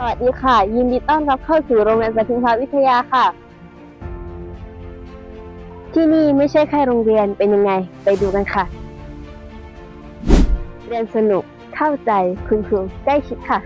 สวัสดีค่ะ ยินดีต้อนรับเข้าสู่โรงเรียนสถิงพาวิทยาค่ะ ที่นี่ไม่ใช่แค่โรงเรียนเป็นยังไง ไปดูกันค่ะ เรียนสนุกเข้าใจคุณครูใกล้ชิดค่ะ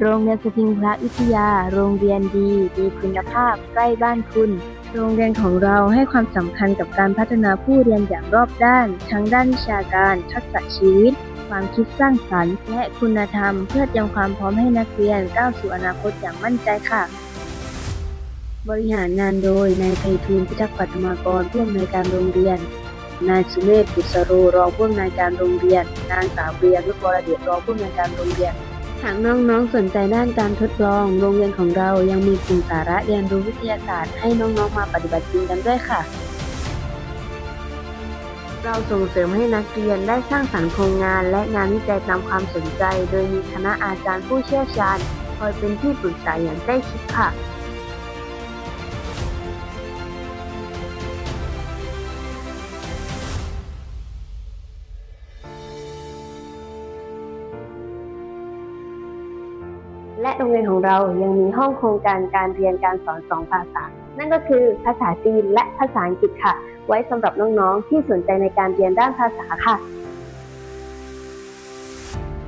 โรงเรียนสถิงพระวิทยา โรงเรียนดีมีคุณภาพใกล้บ้านคุณ โรงเรียนของเราให้ความสำคัญกับการพัฒนาผู้เรียนอย่างรอบด้าน ทั้งด้านวิชาการ ทักษะชีวิต ความคิดสร้างสรรค์ และคุณธรรม เพื่อเตรียมความพร้อมให้นักเรียนก้าวสู่อนาคตอย่างมั่นใจค่ะ บริหารงานโดยนายไพฑูรย์พิทักษ์ปัตมากรผู้อำนวยการโรงเรียน นายสุเมธบุษโรรองผู้อำนวยการโรงเรียน นางสาวเบียรุกรเดชรองผู้อำนวยการโรงเรียนหากน้องๆ สนใจด้านการทดลอง โรงเรียนของเรายังมีกลุ่มสาระเรียนรู้วิทยาศาสตร์ให้น้องๆ มาปฏิบัติจริงกันด้วยค่ะ เราส่งเสริมให้นักเรียนได้สร้างสรรค์โครงงาน และงานวิจัยตามความสนใจ โดยมีคณะอาจารย์ผู้เชี่ยวชาญ คอยเป็นที่ปรึกษาอย่างใกล้ชิดค่ะและโรงเรียนของเรายังมีห้องโครงการการเรียนการสอนสองภาษา นั่นก็คือภาษาจีนและภาษาอังกฤษค่ะ ไว้สำหรับน้องๆ ที่สนใจในการเรียนด้านภาษาค่ะ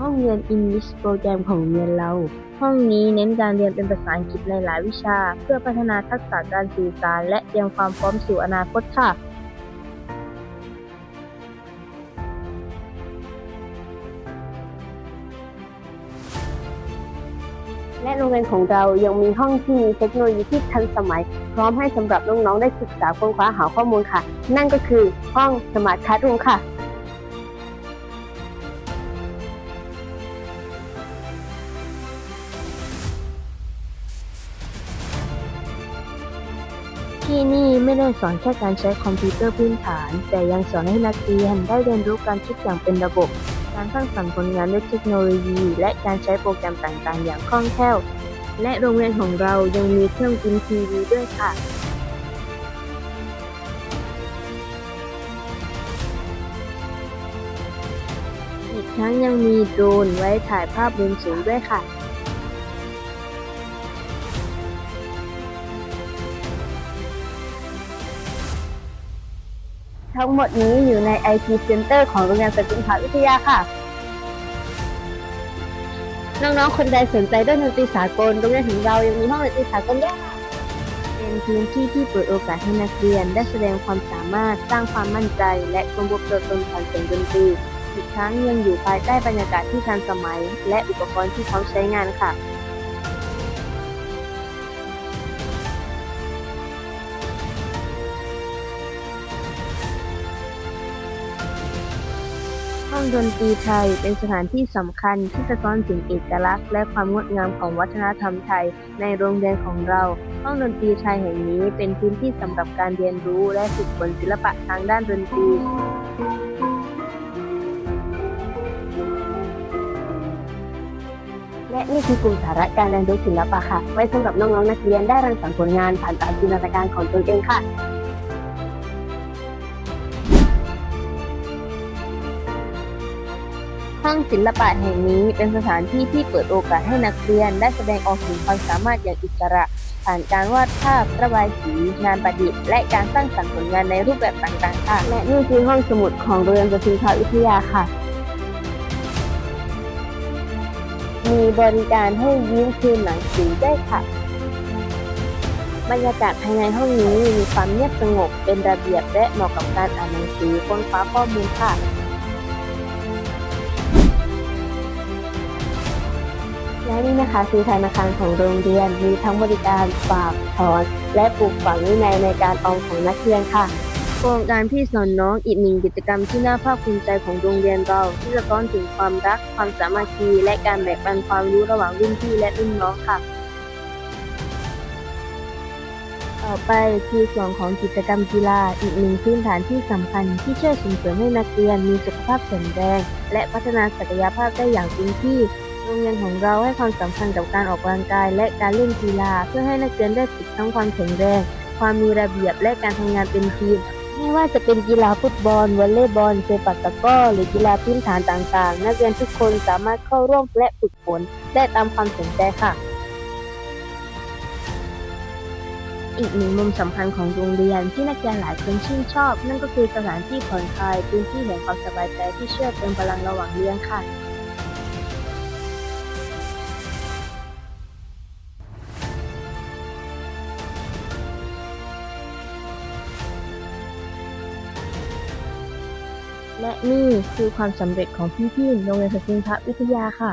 ห้องเรียน English โปรแกรมของโรงเรียนเรา ห้องนี้เน้นการเรียนเป็นภาษาอังกฤษในหลายวิชา เพื่อพัฒนาทักษะการสื่อสาร และเตรียมความพร้อมสู่อนาคตค่ะ และโรงเรียนของเรายังมีห้องที่มีเทคโนโลยีที่ทันสมัย พร้อมให้สำหรับน้องๆได้ศึกษาค้นคว้าหาข้อมูลค่ะ นั่นก็คือห้องสมาร์ทค a s รูมค่ะที่นี่ไม่ได้สอนแค่การใช้คอมพิวเตอร์พื้นฐาน แต่ยังสอนให้นักเรียนได้เรียนรู้การคิดอย่างเป็นระบบ การสร้างสรรค์ผลงานด้วยเทคโนโลยี และการใช้โปรแกรมต่างๆ อย่างคล่องแคล่ว และโรงเรียนของเรายังมีเครื่องพิมพ์ทีวีด้วยค่ะอีกทั้งยังมีโดรนไว้ถ่ายภาพมุมสูงด้วยค่ะ ทั้งหมดนี้อยู่ใน IT Center ของโรงเรียนสติงหาวิทยาค่ะ น้องๆ คนใดสนใจด้านดนตรีสากลโรงเรียนของเรายังมีห้องดนตรีสากลด้วยค่ะเป็นพื้นที่ที่เปิดโอกาสให้นักเรียนได้แสดงความสามารถสร้างความมั่นใจ และค้นพบตัวตนผ่านเสียงดนตรีอีกทั้งยังอยู่ภายใต้บรรยากาศที่ทันสมัย และอุปกรณ์ที่พร้อมใช้งานค่ะ ห้องดนตรีไทยเป็นสถานที่สำคัญที่สะท้อนถึงเอกลักษณ์และความงดงามของวัฒนธรรมไทยในโรงเรียนของเรา ห้องดนตรีไทยแห่งนี้เป็นพื้นที่สำหรับการเรียนรู้และฝึกฝนศิลปะทางด้านดนตรีและนี่คือกลุ่มสาระการเรียนรู้ศิลปะค่ะ ไว้สำหรับน้องๆนักเรียนได้รังสรรค์ผลงานผ่านการจินตนาการของตนเองค่ะ ห้องศิลปะแห่งนี้เป็นสถานที่ที่เปิดโอกาสให้นักเรียนได้แสดงออกถึงความสามารถอย่างอิสระ ผ่านการวาดภาพระบายสี งานประดิษฐ์ และการสร้างสรรค์ผลงานในรูปแบบต่างๆค่ะและนี่คือห้องสมุดของโรงเรียนประสิทธาวิทยาค่ะ มีบริการให้ยืมคืนหนังสือได้ค่ะ บรรยากาศภายในห้องนี้มีความเงียบสงบเป็นระเบียบและเหมาะกับการอ่านหนังสือค้นคว้าข้อมูลค่ะ และนี่นะคะคือธนาคารของโรงเรียนมีทั้งบริการฝากถอนและปลูกฝังวินัยในการออมของนักเรียนค่ะโครงการพี่สอนน้องอีกหนึ่งกิจกรรมที่น่าภาคภูมิใจของโรงเรียนเราที่สะท้อนถึงความรัก ความสามัคคี และการแบ่งปันความรู้ระหว่างรุ่นพี่และรุ่นน้องค่ะ ต่อไปคือส่วนของกิจกรรมกีฬาอีกหนึ่งพื้นฐานที่สำคัญที่ช่วยส่งเสริมให้นักเรียนมีสุขภาพแข็งแรงและพัฒนาศักยภาพได้อย่างเต็มที่ โรงเรียนของเราให้ความสำคัญกับการออกกำลังกาย และการเล่นกีฬา เพื่อให้นักเรียนได้ฝึกทั้งความแข็งแรง ความมีระเบียบและการทำงานเป็นทีม ไม่ว่าจะเป็นกีฬาฟุตบอลวอลเลย์บอลเซปักตะก้อหรือกีฬาพื้นฐานต่างๆ นักเรียนทุกคนสามารถเข้าร่วมและฝึกฝนได้ตามความสนใจค่ะ อีกหนึ่งมุมสำคัญของโรงเรียนที่นักเรียนหลายคนชื่นชอบ นั่นก็คือสถานที่ผ่อนคลายพื้นที่แห่งความสบายใจที่ช่วยเติมพลังระหว่างเรียนค่ะ และนี่คือความสำเร็จของพี่ๆโรงเรียนสตรีพระวิทยาค่ะ